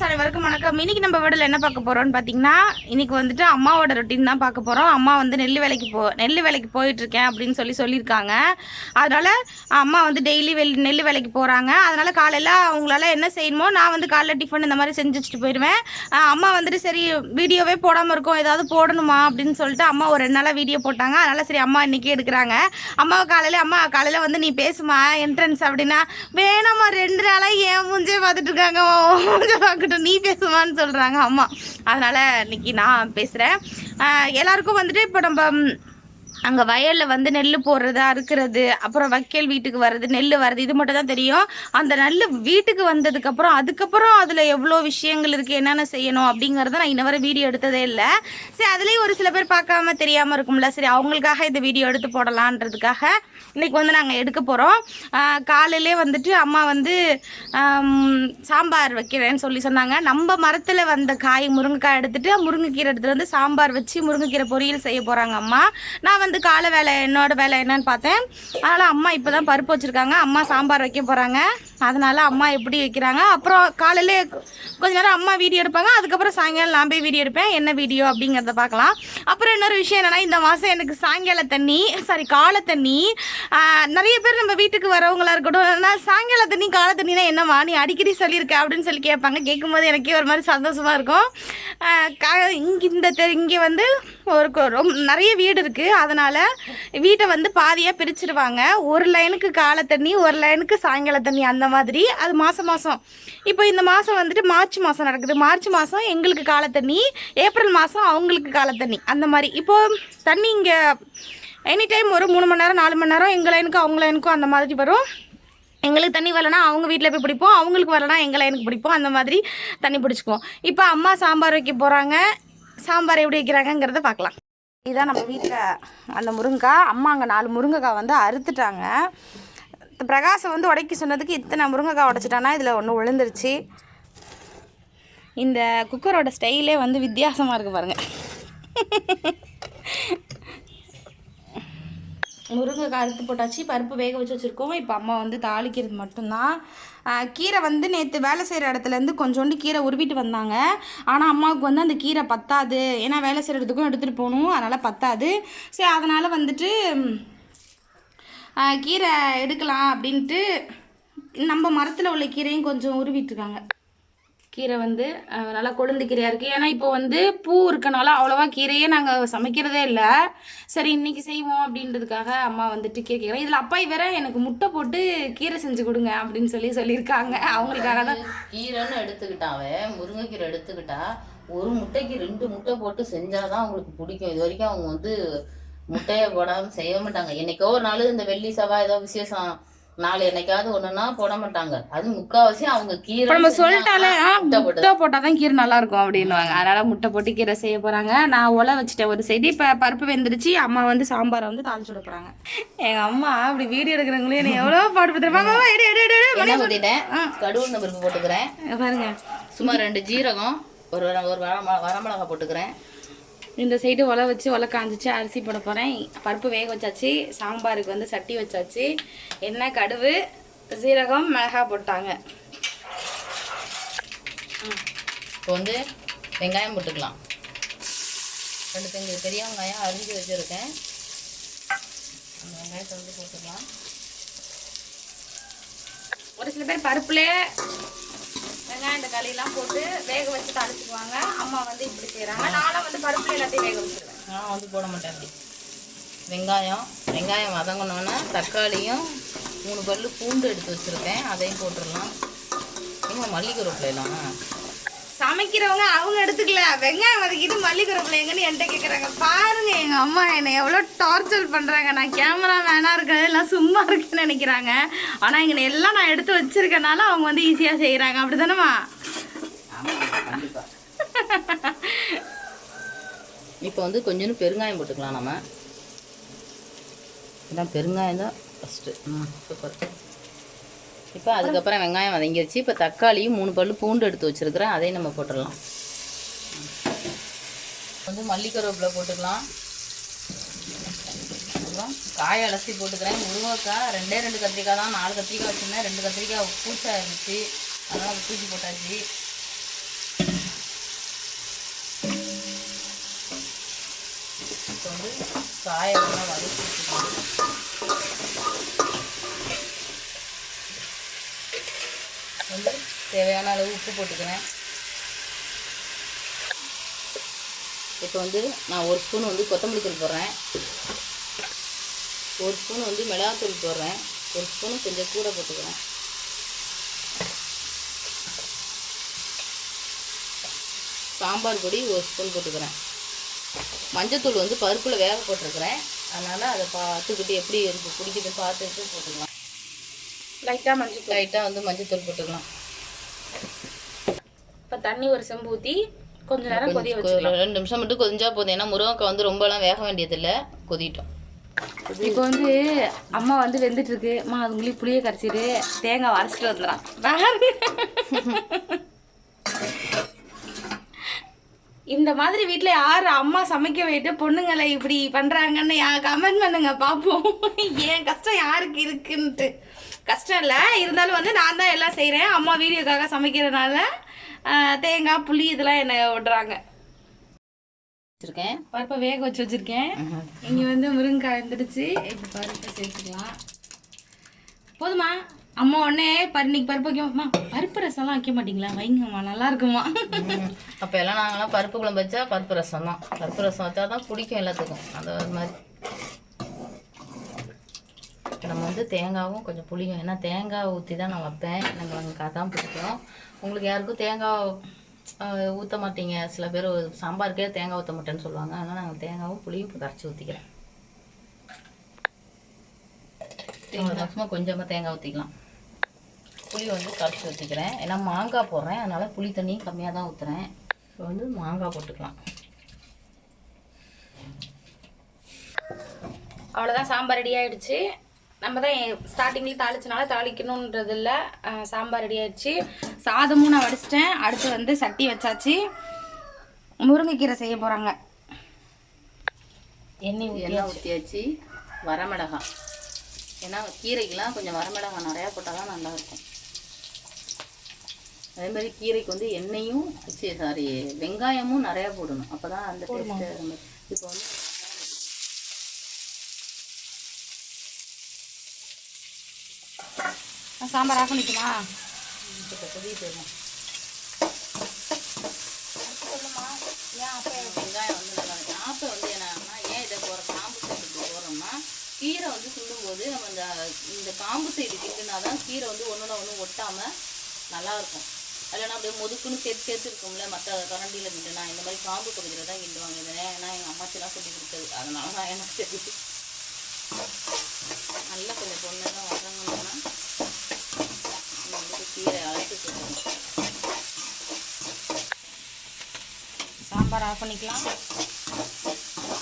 Friends அனைவருக்கும் வணக்கம். இன்னைக்கு நம்ம வீடில் என்ன பார்க்க போகிறோம்னு பார்த்தீங்கன்னா இன்னைக்கு வந்துட்டு அம்மாவோட ரொட்டீன் தான் பார்க்க போகிறோம் அம்மா வந்து நெல் வேலைக்கு போ நெல் வேலைக்கு போயிட்டுருக்கேன் அப்படின்னு சொல்லி சொல்லியிருக்காங்க. அதனால் அம்மா வந்து டெய்லி வெள் நெல் வேலைக்கு போகிறாங்க அதனால் காலையில் அவங்களால என்ன செய்யணுமோ நான் வந்து காலைல டிஃபன் இந்த மாதிரி செஞ்சு வச்சுட்டு போயிடுவேன் அம்மா வந்துட்டு சரி வீடியோவே போடாமல் இருக்கும். ஏதாவது போடணுமா அப்படின்னு சொல்லிட்டு அம்மா ஒரு ரெண்டு நாளாக வீடியோ போட்டாங்க. அதனால் சரி அம்மா இன்றைக்கே எடுக்கிறாங்க. அம்மாவை காலையில் அம்மா காலையில் வந்து நீ பேசுமா என்ட்ரன்ஸ் அப்படின்னா வேணாம்மா ரெண்டு நாளாக ஏன் மூஞ்சே பார்த்துட்ருக்காங்க இருக்காங்க. உன் மட்டும் நீ பேசுவான்னு சொல்கிறாங்க அம்மா. அதனால் இன்னைக்கு நான் பேசுகிறேன் எல்லாருக்கும் வந்துட்டு இப்போ நம்ம அங்கே வயலில் வந்து நெல் போடுறது அறுக்கிறது அப்புறம் வைக்கல் வீட்டுக்கு வர்றது நெல் வர்றது இது மட்டும் தான் தெரியும். அந்த நெல் வீட்டுக்கு வந்ததுக்கப்புறம் அதுக்கப்புறம் அதில் எவ்வளோ விஷயங்கள் இருக்குது என்னென்ன செய்யணும் அப்படிங்கிறத நான் இன்ன வரை வீடியோ எடுத்ததே இல்லை. சரி அதுலேயும் ஒரு சில பேர் பார்க்காம தெரியாமல் இருக்கும்ல. சரி அவங்களுக்காக இந்த வீடியோ எடுத்து போடலான்றதுக்காக இன்றைக்கி வந்து நாங்கள் எடுக்க போகிறோம் காலையிலே வந்துட்டு அம்மா வந்து சாம்பார் வைக்கிறேன்னு சொல்லி சொன்னாங்க. நம்ம மரத்தில் வந்த காய் முருங்கைக்காய் எடுத்துகிட்டு முருங்கைக்கீரை எடுத்துகிட்டு வந்து சாம்பார் வச்சு முருங்கைக்கீரை பொரியல் செய்ய போகிறாங்க அம்மா. நான் வந்து வந்து காலை வேலை என்னோட வேலை என்னன்னு பார்த்தேன். அதனால் அம்மா இப்போ தான் பருப்பு வச்சுருக்காங்க. அம்மா சாம்பார் வைக்க போகிறாங்க அதனால் அம்மா எப்படி வைக்கிறாங்க? அப்புறம் காலையிலே கொஞ்ச நேரம் அம்மா வீடியோ எடுப்பாங்க. அதுக்கப்புறம் சாயங்காலம் நான் போய் வீடியோ எடுப்பேன். என்ன வீடியோ அப்படிங்கிறத பார்க்கலாம். அப்புறம் இன்னொரு விஷயம் என்னென்னா இந்த மாதம் எனக்கு சாயங்கால தண்ணி சாரி காலை தண்ணி நிறைய பேர் நம்ம வீட்டுக்கு வரவங்களா இருக்கட்டும் நான் சாயங்கால தண்ணி காலை தண்ணினா என்னம்மா நீ அடிக்கடி சொல்லியிருக்க அப்படின்னு சொல்லி கேட்பாங்க. கேட்கும்போது எனக்கே ஒரு மாதிரி சந்தோஷமாக இருக்கும். க இங்கே இந்த தெ இங்கே வந்து ஒரு ரொம்ப நிறைய வீடு இருக்குது அதனால் வீட்டை வந்து பாதியாக பிரிச்சிருவாங்க. ஒரு லைனுக்கு காலை தண்ணி ஒரு லைனுக்கு சாயங்கால தண்ணி அந்த மாதிரி. அது மாதம் மாதம் இப்போ இந்த மாதம் வந்துட்டு மார்ச் மாதம் நடக்குது. மார்ச் மாதம் எங்களுக்கு காலை தண்ணி ஏப்ரல் மாதம் அவங்களுக்கு காலை தண்ணி. அந்த மாதிரி. இப்போது தண்ணி இங்கே எனி டைம் ஒரு மூணு மணி நேரம் நாலு மணி நேரம் எங்கள் லைனுக்கும் அவங்க லைனுக்கும் அந்த மாதிரி வரும். எங்களுக்கு தண்ணி வரலனா அவங்க வீட்டில் போய் பிடிப்போம். அவங்களுக்கு வரலனா எங்கள் லைனுக்கு பிடிப்போம். அந்த மாதிரி தண்ணி பிடிச்சிக்குவோம். இப்போ அம்மா சாம்பார் வைக்க போகிறாங்க சாம்பார் எப்படி வைக்கிறாங்கங்கிறத பார்க்கலாம். இதான் நம்ம வீட்டில் அந்த முருங்கைக்காய் அம்மா அங்கே நாலு முருங்கைக்காய் வந்து அறுத்துட்டாங்க. பிரகாசம் வந்து உடைக்க சொன்னதுக்கு இத்தனை முருங்கைக்காய் உடைச்சிட்டானா இதில் ஒன்று விழுந்துருச்சு. இந்த குக்கரோட ஸ்டைலே வந்து வித்தியாசமாக இருக்குது பாருங்கள் முருங்கைக்காய் அறுத்து போட்டாச்சு. பருப்பு வேக வச்சு வச்சுருக்கோம். இப்போ அம்மா வந்து தாளிக்கிறது மட்டும்தான். கீரை வந்து நேற்று வேலை செய்கிற இடத்துலேருந்து கொஞ்சோண்டு கீரை உருவிட்டு வந்தாங்க. ஆனால் அம்மாவுக்கு வந்து அந்த கீரை பத்தாது. ஏன்னா வேலை செய்கிற இடத்துக்கும் எடுத்துகிட்டு போகணும். அதனால் பத்தாது. சரி அதனால் வந்துட்டு கீரை எடுக்கலாம் அப்படின்ட்டு நம்ம மரத்தில் உள்ள கீரையும் கொஞ்சம் உருவிட்டுருக்காங்க கீரை வந்து நல்லா கொழுந்து கீரையாக இருக்குது ஏன்னா இப்போ வந்து பூ இருக்கனால அவ்வளோவா கீரையே நாங்கள் சமைக்கிறதே இல்லை. சரி இன்றைக்கி செய்வோம் அப்படின்றதுக்காக அம்மா வந்துட்டு கீரை கேட்குறேன் இதில் அப்பாய் வேற எனக்கு முட்டை போட்டு கீரை செஞ்சு கொடுங்க அப்படின்னு சொல்லி சொல்லியிருக்காங்க. அவங்களுக்காக தான். கீரைன்னு எடுத்துக்கிட்டாவே முருங்கைக்கீரை எடுத்துக்கிட்டா ஒரு முட்டைக்கு ரெண்டு முட்டை போட்டு செஞ்சாதான் அவங்களுக்கு பிடிக்கும். இது வரைக்கும் அவங்க வந்து முட்டையை போடாமல் செய்ய மாட்டாங்க. என்னைக்கோ ஒரு நாள் இந்த வெள்ளி செவ்வாய் ஏதோ விசேஷம் நாலு என்னைக்காவது ஒண்ணுன்னா போட மாட்டாங்க. அது முக்காவாசி அவங்க கீரை நம்ம சொல்லிட்டாலே முட்டை போட்டு முட்டை போட்டால் தான் கீரை நல்லா இருக்கும் அப்படின்னுவாங்க. அதனால் முட்டை போட்டு கீரை செய்ய போகிறாங்க நான் உலை வச்சுட்டேன் ஒரு சைடு இப்போ பருப்பு வெந்துருச்சு. அம்மா வந்து சாம்பாரை வந்து தாளிச்சு விட போகிறாங்க எங்கள் அம்மா அப்படி வீடியோ எடுக்கிறவங்களே என்னை எவ்வளோ பாடுபடுத்துருப்பாங்க எடு எடு எடு எடு என்ன ஊத்திட்டேன் கடுகு பருப்பு போட்டுக்கிறேன். பாருங்க. சும்மா ரெண்டு ஜீரகம் ஒரு வர- ஒரு வரமிளகா வரமிளகா போட்டுக்கிறேன். இந்த சைடு உலை வச்சு உலை காஞ்சிச்சு அரிசி போட போகிறேன் பருப்பு வேக வச்சாச்சு சாம்பாருக்கு வந்து சட்டி வச்சாச்சு. எண்ணெய் கடுகு சீரகம் மிளகா போட்டாங்க. இப்போ வந்து வெங்காயம் போட்டுக்கலாம். ரெண்டு பெரிய பெரிய வெங்காயம் அரிஞ்சு வச்சுருக்கேன். அந்த வெங்காயத்தை வந்து போட்டுக்கலாம். ஒரு சில பேர் பருப்புலேயே வெங்காயம் தக்காளிலாம் போட்டு வேக வச்சு தாளிச்சுக்குவாங்க. அம்மா வந்து இப்படி செய்கிறாங்க நானும் வந்து பருப்பு எல்லாத்தையும் வேக வச்சுருவேன். நான் வந்து போட மாட்டேன் அப்படி. வெங்காயம் வெங்காயம் வதங்கினோன்னே தக்காளியும் மூணு பல்லு பூண்டு எடுத்து வச்சுருக்கேன். அதையும் போட்டுடலாம். எங்க மல்லிகை ரோப்பிலாம் சமைக்கிறவங்க அவங்க எடுத்துக்கல. வெங்காயம் வதக்கிட்டு மல்லிகரப்பில் எங்கன்னு என்கிட்ட கேட்குறாங்க பாருங்க எங்கள் அம்மா என்னை எவ்வளோ டார்ச்சர் பண்ணுறாங்க நான் கேமரா வேணா இருக்கிறது எல்லாம் சும்மா இருக்குன்னு நினைக்கிறாங்க. ஆனால் இங்கே எல்லாம் நான் எடுத்து வச்சிருக்கனால அவங்க வந்து ஈஸியாக செய்கிறாங்க அப்படி தானேம்மா இப்போ வந்து கொஞ்சோண்டு பெருங்காயம் போட்டுக்கலாம் நம்ம. இதான் பெருங்காயம் தான் ஃபஸ்ட்டு ம் சூப்பர். இப்போ அதுக்கப்புறம் வெங்காயம் வதங்கிருச்சு. இப்போ தக்காளியும் மூணு பல் பூண்டு எடுத்து வச்சுருக்குறேன். அதையும் நம்ம போட்டுடலாம். வந்து மல்லிக்கருவேப்பிலை போட்டுக்கலாம். அப்புறம் காய அலசி போட்டுக்கிறேன். முருங்கைக்காய் ரெண்டே ரெண்டு கத்திரிக்காய் தான். நாலு கத்திரிக்காய் வச்சுருந்தேன். ரெண்டு கத்திரிக்காய் பூச்சா இருந்துச்சு. அதெல்லாம் பூச்சி போட்டாச்சு. இப்போ வந்து காயெல்லாம் வதக்கி தேவையான அளவு உப்பு போட்டுக்கிறேன். இப்போ வந்து நான் ஒரு ஸ்பூன் வந்து கொத்தமல்லி தூள் போடுறேன். ஒரு ஸ்பூன் வந்து மிளகாத்தூள் போடுறேன். ஒரு ஸ்பூன் கொஞ்சம் கூட போட்டுக்கிறேன். சாம்பார் பொடி ஒரு ஸ்பூன் போட்டுக்கிறேன். மஞ்சத்தூள் வந்து பருப்பில் வேக போட்டிருக்கிறேன். அதனால் அதை பார்த்துக்கிட்டு எப்படி இருக்கு பிடிக்குதுன்னு பார்த்துட்டு போட்டுக்கலாம். லைட்டாக மஞ்சள் லைட்டாக வந்து மஞ்சத்தூள் போட்டுக்கலாம். தண்ணி ஒரு செம்பு ஊற்றி கொஞ்ச நேரம் கொஞ்சம் வச்சுக்கலாம். ரெண்டு நிமிஷம் மட்டும் கொதிஞ்சா போதும். ஏன்னா முருங்கைக்காய் வந்து ரொம்பலாம் வேக வேண்டியதில்லை. கொதிட்டோம். இப்போ வந்து அம்மா வந்து வெந்துட்டு இருக்கு அம்மா அதுங்களையும் புளியை கரைச்சிட்டு தேங்காய் அரைச்சிட்டு வந்துடலாம். பாருங்க இந்த மாதிரி வீட்டில் யார் அம்மா சமைக்க வைட்டு பொண்ணுங்களை இப்படி பண்ணுறாங்கன்னு கமெண்ட் பண்ணுங்க பார்ப்போம் ஏன் கஷ்டம் யாருக்கு இருக்குன்ட்டு. கஷ்டம் இல்லை. இருந்தாலும் வந்து நான் தான் எல்லாம் செய்கிறேன் அம்மா வீடியோக்காக சமைக்கிறதுனால தேங்காய் புளி இதெல்லாம் என்னை விடுறாங்க. வச்சுருக்கேன். பருப்பை வேக வச்சு வச்சுருக்கேன். இங்கே வந்து முருங்கைக்காய் வந்துடுச்சு. இப்போ பருப்பை சேர்த்துக்கலாம். போதுமா? அம்மா உடனே இன்னைக்கு பருப்பு வைக்கமா பருப்பு ரசம்லாம் வைக்க மாட்டீங்களா? வைங்கம்மா நல்லா இருக்குமா அப்போ எல்லாம் நாங்களாம் பருப்பு குழம்பு வச்சா பருப்பு ரசம் தான் பருப்பு ரசம் வச்சா தான் பிடிக்கும் எல்லாத்துக்கும். அந்த மாதிரி. நம்ம வந்து தேங்காவும் கொஞ்சம் புளியும் ஏன்னா தேங்காய் ஊற்றி தான் நான் வைப்பேன். எனக்கு எனக்கு அதான் பிடிக்கும். உங்களுக்கு யாருக்கும் தேங்காய் ஊற்ற மாட்டீங்க. சில பேர் சாம்பாருக்கே தேங்காய் ஊற்ற மாட்டேன்னு சொல்லுவாங்க. அதனால் நாங்கள் தேங்காவும் புளியும் இப்போ கரைச்சி ஊற்றிக்கிறேன் மேக்ஸிமம் கொஞ்சமாக தேங்காய் ஊற்றிக்கலாம் புளி வந்து கரைச்சி ஊற்றிக்கிறேன் ஏன்னா மாங்காய் போடுறேன். அதனால் புளி தண்ணியும் கம்மியாக தான் ஊற்றுறேன் இப்போ வந்து மாங்காய் போட்டுக்கலாம். அவ்வளோதான் சாம்பார் ரெடி ஆகிடுச்சு நம்ம தான் ஸ்டார்டிங்லேயே தாளிச்சனால தாளிக்கணுன்றது இல்லை சாம்பார் ரெடி ஆயிடுச்சு. சாதமும் நான் வடிச்சிட்டேன். அடுத்து வந்து சட்டி வச்சாச்சு. முருங்கைக்கீரை செய்ய போகிறாங்க எண்ணெய் எண்ணெய் ஊற்றியாச்சு வரமிளகாய் ஏன்னா கீரைக்கெலாம் கொஞ்சம் வரமிளகாய் நிறையா போட்டால் தான் நல்லாயிருக்கும். அதே மாதிரி கீரைக்கு வந்து எண்ணெயும் சாரி வெங்காயமும் நிறையா போடணும். அப்போ தான் அந்த டேஸ்ட்டு இப்போ வந்து சாம்பார் ஆஃப் பண்ணிக்குமா ஏன் அப்போ வெங்காயம் வந்து நல்லா இருக்கும் ஆப்பை வந்து என்னன்னா ஏன் இதை போகிற காம்பு சைடு போடுறோம்னா கீரை வந்து சுடும்போது நம்ம இந்த இந்த காம்பு சைடு கிண்டுனா தான் கீரை வந்து ஒன்றோட ஒன்று ஒட்டாமல் நல்லா இருக்கும். இல்லைன்னா அப்படியே முதுக்குன்னு சேர்த்து சேர்த்து இருக்கும்ல மற்ற கரண்டியில் கிண்டுனா இந்த மாதிரி காம்பு பகுதியில் தான் கிண்டுவாங்க. இதை ஏன்னா எங்கள் அம்மாச்சிலாம் சொல்லி கொடுத்தது. அதனால தான் எனக்கு தெரியுது நல்லா கொஞ்சம் பொண்ணெல்லாம் வதங்கணும்னா நம்ம வந்து கீரை அழைச்சி போட்டுக்கணும் சாம்பார் ஆஃப் பண்ணிக்கலாம்.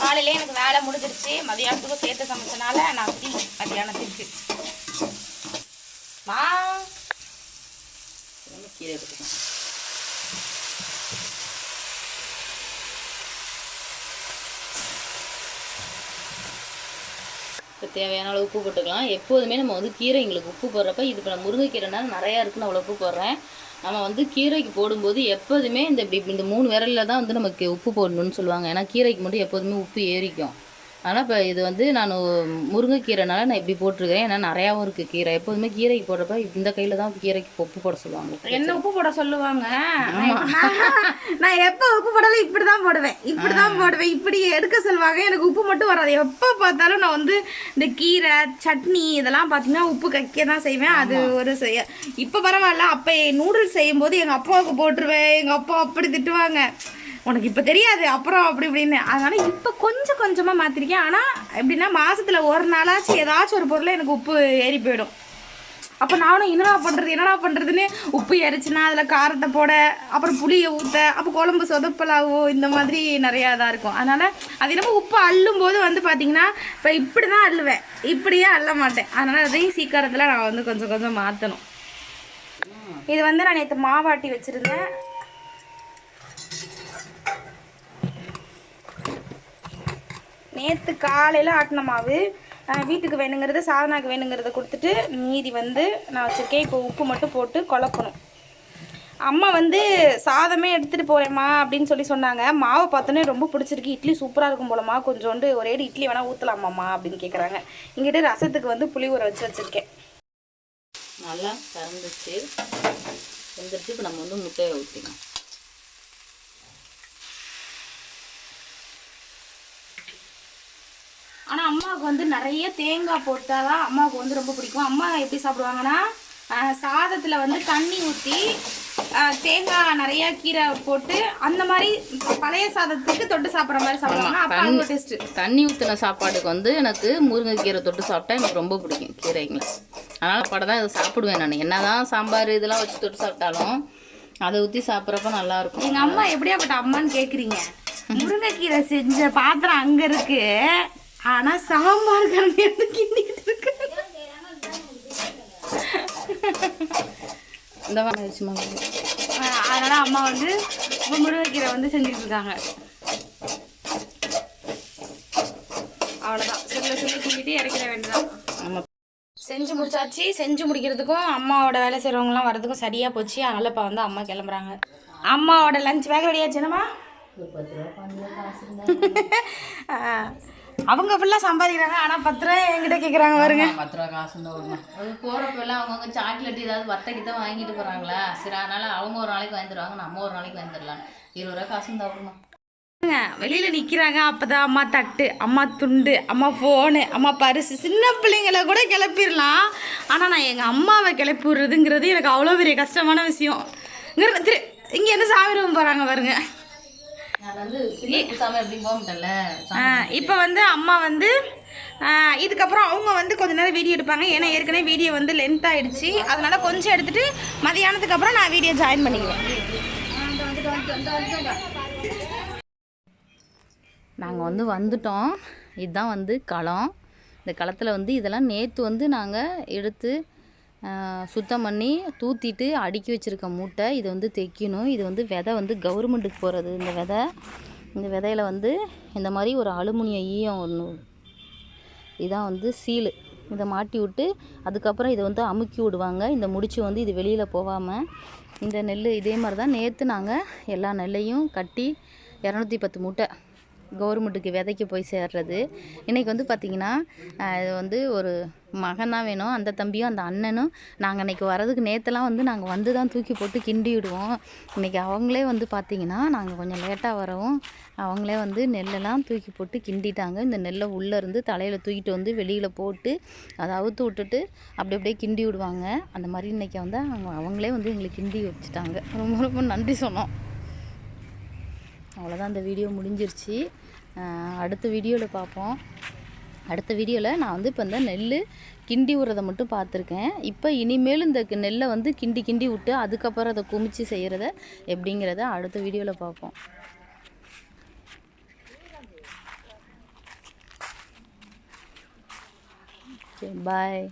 காலையிலே எனக்கு வேலை முடிஞ்சிருச்சு. மதியானத்துக்கும் சேர்த்து சமைச்சனால நான் ஃப்ரீ மதியானத்துக்கு மா. எடுத்துக்கலாம் இப்போ தேவையான அளவு உப்பு போட்டுக்கலாம். எப்போதுமே நம்ம வந்து கீரை எங்களுக்கு உப்பு போடுறப்ப இது இப்போ நான் முருங்கைக்கீரைனால நிறையா இருக்குன்னு அவ்வளோ உப்பு போடுறேன். நம்ம வந்து கீரைக்கு போடும்போது எப்போதுமே இந்த இப்படி இந்த மூணு விரலில் தான் வந்து நமக்கு உப்பு போடணும்னு சொல்லுவாங்க. ஏன்னா கீரைக்கு மட்டும் எப்போதுமே உப்பு ஏறிக்கும். ஆனால் இப்போ இது வந்து நான் முருங்கைக்கீரைனால நான் இப்படி போட்டிருக்கேன். ஏன்னா நிறையாவும் இருக்குது கீரை. எப்போதுமே கீரைக்கு போடுறப்ப இந்த கையில் தான் கீரைக்கு உப்பு போட சொல்லுவாங்க. என்ன உப்பு போட சொல்லுவாங்க? நான் எப்போ உப்பு போடல இப்படி தான் போடுவேன். இப்படி தான் போடுவேன். இப்படி எடுக்க சொல்லுவாங்க. எனக்கு உப்பு மட்டும் வராது. எப்போ பார்த்தாலும் நான் வந்து இந்த கீரை சட்னி இதெல்லாம் பார்த்தீங்கன்னா உப்பு கக்க தான் செய்வேன். அது ஒரு செய்ய இப்போ பரவாயில்ல. அப்போ நூடுல்ஸ் செய்யும்போது எங்கள் அப்பாவுக்கு போட்டுருவேன். எங்கள் அப்பா அப்படி திட்டுவாங்க. உனக்கு இப்போ தெரியாது அப்புறம் அப்படி இப்படின்னு. அதனால இப்போ கொஞ்சம் கொஞ்சமாக மாற்றிருக்கேன் ஆனால் எப்படின்னா மாதத்தில் ஒரு நாளாச்சும் ஏதாச்சும் ஒரு பொருள் எனக்கு உப்பு ஏறி போயிடும். அப்போ நானும் என்னடா பண்ணுறது என்னடா பண்ணுறதுன்னு உப்பு எரிச்சுனா அதில் காரத்தை போட அப்புறம் புளியை ஊற்ற அப்போ குழம்பு சொதப்பலாவோ இந்த மாதிரி நிறையா இதாக இருக்கும். அதனால் அது என்னமோ உப்பு அள்ளும் போது வந்து பார்த்திங்கன்னா இப்போ இப்படி தான் அள்ளுவேன். இப்படியே அள்ள மாட்டேன். அதனால் அதையும் சீக்கிரத்தில் நான் வந்து கொஞ்சம் கொஞ்சம் மாற்றணும் இது வந்து நான் நேற்று மாவாட்டி வச்சுருந்தேன். நேற்று காலையில் ஆட்டின மாவு வீட்டுக்கு வேணுங்கிறது சாதனாக்கு வேணுங்கிறத கொடுத்துட்டு மீதி வந்து நான் வச்சுருக்கேன். இப்போ உப்பு மட்டும் போட்டு குழப்பணும். அம்மா வந்து சாதமே எடுத்துகிட்டு போகிறேம்மா அப்படின்னு சொல்லி சொன்னாங்க. மாவை பார்த்தோன்னே ரொம்ப பிடிச்சிருக்கு. இட்லி சூப்பராக இருக்கும் போலம்மா. கொஞ்சோண்டு ஒரே இட்லி வேணால் ஊற்றலாமாம்மா அப்படின்னு கேட்குறாங்க இங்கிட்ட ரசத்துக்கு வந்து புளி ஊற வச்சு வச்சுருக்கேன். நல்லா கறந்துச்சு வெந்துட்டு இப்போ நம்ம வந்து முட்டையை ஊற்றிக்கலாம் ஆனால் அம்மாவுக்கு வந்து நிறைய தேங்காய் போட்டால் தான் அம்மாவுக்கு வந்து ரொம்ப பிடிக்கும். அம்மா எப்படி சாப்பிடுவாங்கன்னா சாதத்தில் வந்து தண்ணி ஊற்றி தேங்காய் நிறைய கீரை போட்டு அந்த மாதிரி பழைய சாதத்துக்கு தொட்டு சாப்பிட்ற மாதிரி சாப்பிடுவாங்க. அப்போ அது ஒரு டேஸ்ட்டு தண்ணி ஊற்றின சாப்பாடுக்கு வந்து எனக்கு முருங்கைக்கீரை தொட்டு சாப்பிட்டா எனக்கு ரொம்ப பிடிக்கும் கீரைங்களை அதனால் படம் தான் இதை சாப்பிடுவேன் நான். என்னதான் சாம்பார் இதெல்லாம் வச்சு தொட்டு சாப்பிட்டாலும் அதை ஊற்றி சாப்பிட்றப்ப நல்லாயிருக்கும் எங்கள் அம்மா எப்படியாப்பட்ட அம்மான்னு கேட்குறீங்க முருங்கைக்கீரை செஞ்ச பாத்திரம் அங்கே இருக்கு. ஆனால் சாம்பார் கரண்டி வந்து கிண்டிக்கிட்டு இருக்கு. இந்த வச்சுமா அதனால அம்மா வந்து இப்போ முருங்கைக்கீரை வந்து செஞ்சுட்டு இருக்காங்க. அவ்வளோதான் சொல்லி சொல்லி கிண்டிட்டு இறக்கிட வேண்டியதான் நம்ம செஞ்சு முடிச்சாச்சு. செஞ்சு முடிக்கிறதுக்கும் அம்மாவோட வேலை செய்கிறவங்களாம் வரதுக்கும் சரியாக போச்சு. அதனால் இப்போ வந்து அம்மா கிளம்புறாங்க. அம்மாவோட லஞ்ச் பேக் ரெடியாச்சு அவங்க ஃபுல்லாக சம்பாதிக்கிறாங்க. ஆனால் பத்து ரூபா என்கிட்ட கேட்குறாங்க பாருங்க. பத்து ரூபா காசு அது போகிறப்ப எல்லாம் அவங்கவுங்க சாக்லேட் ஏதாவது வத்தக்கி தான் வாங்கிட்டு போகிறாங்களா சரி அதனால அவங்க ஒரு நாளைக்கு வாங்கி தருவாங்க நம்ம ஒரு நாளைக்கு வாங்கி தரலாம். இருபது ரூபா காசு விடணும் வெளியில நிக்கிறாங்க. அப்பதான் அம்மா தட்டு அம்மா துண்டு அம்மா ஃபோனு அம்மா பரிசு. சின்ன பிள்ளைங்களை கூட கிளப்பிடலாம். ஆனா நான் எங்க அம்மாவை கிளப்பி விடுறதுங்கிறது எனக்கு அவ்வளோ பெரிய கஷ்டமான விஷயம். இங்க என்ன சாமி ரூம் போறாங்க பாருங்க. இப்போ வந்து அம்மா வந்து இதுக்கப்புறம் அவங்க வந்து கொஞ்ச நேரம் வீடியோ எடுப்பாங்க. ஏன்னா ஏற்கனவே வீடியோ வந்து லென்த் ஆயிடுச்சு. அதனால கொஞ்சம் எடுத்துட்டு மதியானத்துக்கு அப்புறம் நான் வீடியோ ஜாயின் பண்ணிக்குவேன். நாங்கள் வந்து வந்துட்டோம். இதுதான் வந்து களம். இந்த களத்தில் வந்து இதெல்லாம் நேற்று வந்து நாங்கள் எடுத்து சுத்தம் பண்ணி தூத்திட்டு அடுக்கி வச்சுருக்க மூட்டை இதை வந்து தைக்கணும் இது வந்து விதை வந்து கவர்மெண்ட்டுக்கு போகிறது இந்த விதை இந்த விதையில் வந்து இந்த மாதிரி ஒரு அலுமினியம் ஈயம் ஒன்று இதான் வந்து சீலு. இதை மாட்டி விட்டு அதுக்கப்புறம் இதை வந்து அமுக்கி விடுவாங்க. இந்த முடிச்சு வந்து இது வெளியில் போகாமல் இந்த நெல் இதே மாதிரி தான் நேற்று நாங்கள் எல்லா நெல்லையும் கட்டி இரநூத்தி பத்து மூட்டை கவர்மெண்ட்டுக்கு விதைக்கு போய் சேர்றது. இன்றைக்கி வந்து பார்த்திங்கன்னா இது வந்து ஒரு மகன் தான் வேணும் அந்த தம்பியும் அந்த அண்ணனும். நாங்கள் இன்றைக்கி வரதுக்கு நேற்றுலாம் வந்து நாங்கள் வந்து தான் தூக்கி போட்டு கிண்டி விடுவோம். இன்றைக்கி அவங்களே வந்து பார்த்திங்கன்னா நாங்கள் கொஞ்சம் லேட்டாக வரவும் அவங்களே வந்து நெல்லெல்லாம் தூக்கி போட்டு கிண்டிட்டாங்க. இந்த நெல்லை உள்ளே இருந்து தலையில் தூக்கிட்டு வந்து வெளியில் போட்டு அதை அவுத்து விட்டுட்டு அப்படி அப்படியே கிண்டி விடுவாங்க. அந்த மாதிரி இன்றைக்கி வந்து அவங்க அவங்களே வந்து எங்களுக்கு கிண்டி வச்சுட்டாங்க. ரொம்ப ரொம்ப நன்றி சொன்னோம். அவ்வளோதான் இந்த வீடியோ முடிஞ்சிருச்சு. அடுத்த வீடியோவில் பார்ப்போம் அடுத்த வீடியோவில் நான் வந்து இப்போ இந்த நெல் கிண்டி விடுறதை மட்டும் பார்த்துருக்கேன் இப்போ இனிமேல் இந்த க- நெல்லை வந்து கிண்டி கிண்டி விட்டு அதுக்கப்புறம் அதை குமிச்சு செய்கிறத எப்படிங்கிறத அடுத்த வீடியோவில் பார்ப்போம் பாய்